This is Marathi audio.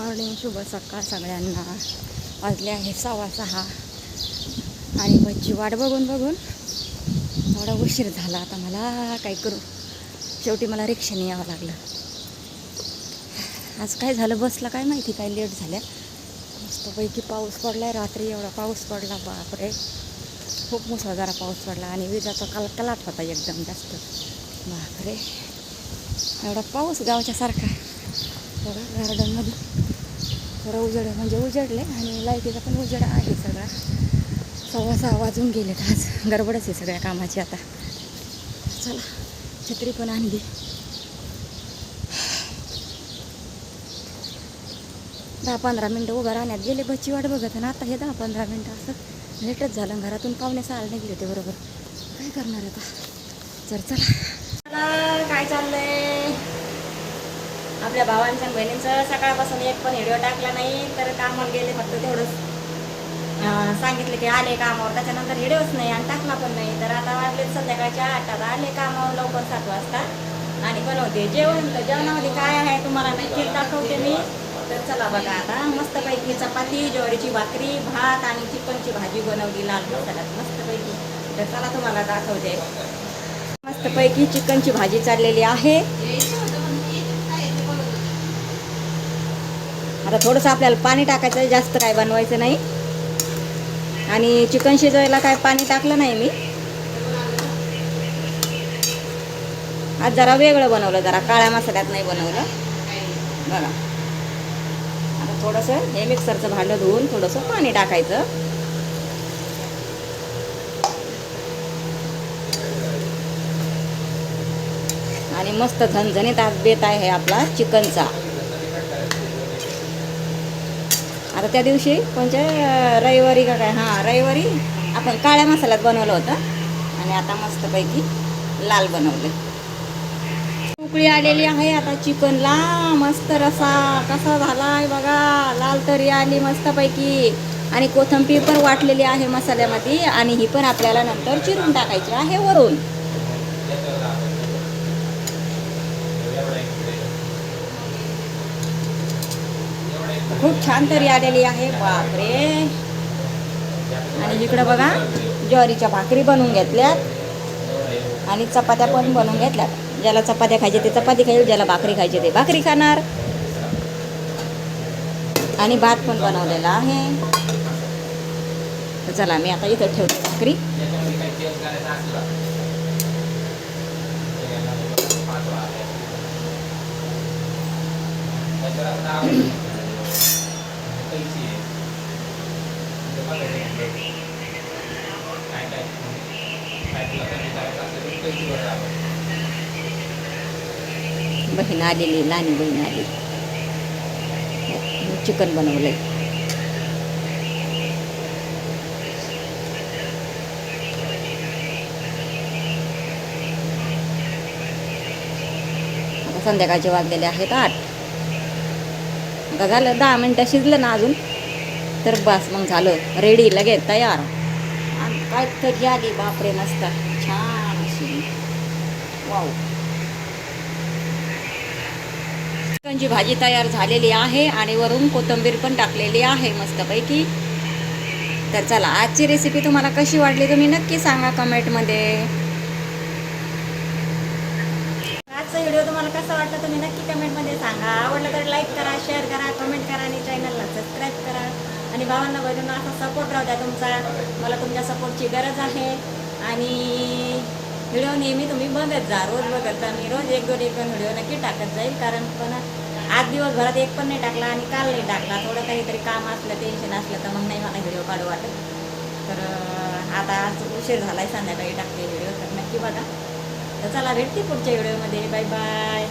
मॉर्निंग शुभ सकाळ सगळ्यांना. वाजले आहे सव्वा सहा. आणि बसची वाट बघून बघून थोडा उशीर झाला आता मला काय करू? शेवटी मला रिक्षाने यावं लागलं. आज काय झालं बसला काय माहिती? काय लेट झाल्या. मस्तपैकी पाऊस पडलाय. रात्री एवढा पाऊस पडला बापरे. खूप मुसळधारा पाऊस पडला आणि विजाचा कल कलाट होता एकदम जास्त. बापरे. एवढा पाऊस गावच्यासारखा गार्डनमध्ये थोडं उजड म्हणजे उजडले आणि लाईटीचा पण उजड आहे सगळा. सव्वा सहा वाजून गेले आज. गडबडच आहे सगळ्या कामाची आता. चला छत्री पण आणली. दहा पंधरा मिनटं उभं राहण्यात गेले. बच्ची वाट बघत आणि आता हे दहा पंधरा मिनटं असं. लेटच झालं. घरातून पाहुणे सहा गेले ते बरोबर. काय करणार आता? चल चला, काय चाललंय? आपल्या भावांचं आणि बहिणींचं सकाळपासून एक पण व्हिडिओ टाकला नाही तर कामावर गेले फक्त तेवढंच. सांगितलं की आले कामावर त्याच्यानंतर व्हिडिओच नाही आणि टाकला पण नाही. तर आता वाजले संध्याकाळच्या आठात आले कामावर लवकर सात वाजता आणि बनवते. जेवण तर जेवणामध्ये काय आहे तुम्हाला नक्कीच दाखवते मी. तर चला बघा आता मस्तपैकी चपाती ज्वारीची भाकरी भात आणि चिकनची भाजी बनवली लाल मसाल्यात. मस्तपैकी. तर चला तुम्हाला दाखवते. मस्तपैकी चिकनची भाजी चाललेली आहे. आता थोडंसं आपल्याला पाणी टाकायचं आहे, जास्त काय बनवायचं नाही. आणि चिकन शिजवायला काय पाणी टाकलं नाही मी. आज जरा वेगळं बनवलं जरा काळ्या मसाल्यात नाही बनवलं. बघा. आता थोडंसं हे मिक्सरचं भांडं धुवून थोडंसं पाणी टाकायचं. आणि मस्त झणझणीत आज बेत आहे आपला चिकनचा. आता त्या दिवशी कोणत्या रविवारी का काय? हां रविवारी आपण काळ्या मसाल्यात बनवलं होतं. आणि आता मस्तपैकी लाल बनवले. उकळी आलेली आहे आता चिकनला. मस्त रसा कसा झालाय बघा. लाल तरी आली मस्तपैकी. आणि कोथिंबीर पण वाटलेली आहे मसाल्यामध्ये. आणि ही पण आपल्याला नंतर चिरून टाकायची आहे वरून. खूप छान तरी आलेली आहे. बापरे. आणि इकडं बघा ज्वारीच्या भाकरी बनवून घेतल्यात. आणि चपात्या पण बनवून घेतल्यात. ज्याला चपात्या खायचे ते चपाती खाईल ज्याला भाकरी खायची ते भाकरी खाणार. आणि भात पण बनवलेला आहे. तर चला मी आता इथं ठेवते भाकरी. बहीण आलेली लहानी बहीण आली. हो, चिकन बनवलंय. संध्याकाळचे वाजलेले आहेत आठ. आता झालं दहा मिनटं शिजलं ना अजून? तर बस मग झालं. रेडी लगेच तयार. आणि काय तरी आली बापरे नसता छान अशी. वाव चिकनची भाजी तयार झालेली आहे आणि वरून कोथिंबीर पण टाकलेली आहे मस्तपैकी. तर चला आजची रेसिपी तुम्हाला कशी वाटली तुम्ही नक्की सांगा कमेंटमध्ये. आजचा व्हिडिओ तुम्हाला कसा वाटला तुम्ही नक्की कमेंटमध्ये सांगा. आवडलं तर लाईक करा शेअर करा कमेंट करा आणि चॅनलला सबस्क्राईब करा आणि भावांना बहिणींना असा सपोर्ट राहू द्या तुमचा. मला तुमच्या सपोर्टची गरज आहे. आणि व्हिडिओ नेहमी तुम्ही बघत जा. रोज बघत जा. मी रोज एक दोन एक दोन व्हिडिओ नक्की टाकत जाईल. कारण पण आज दिवसभरात एक पण नाही टाकला आणि काल नाही टाकला. थोडं काहीतरी काम असलं टेन्शन असलं तर मग नाही मला व्हिडिओ काढू वाटत. तर आता आज उशीर झाला आहे संध्याकाळी टाकते व्हिडिओ तर नक्की बघा. तर चला भेटते पुढच्या व्हिडिओमध्ये बाय बाय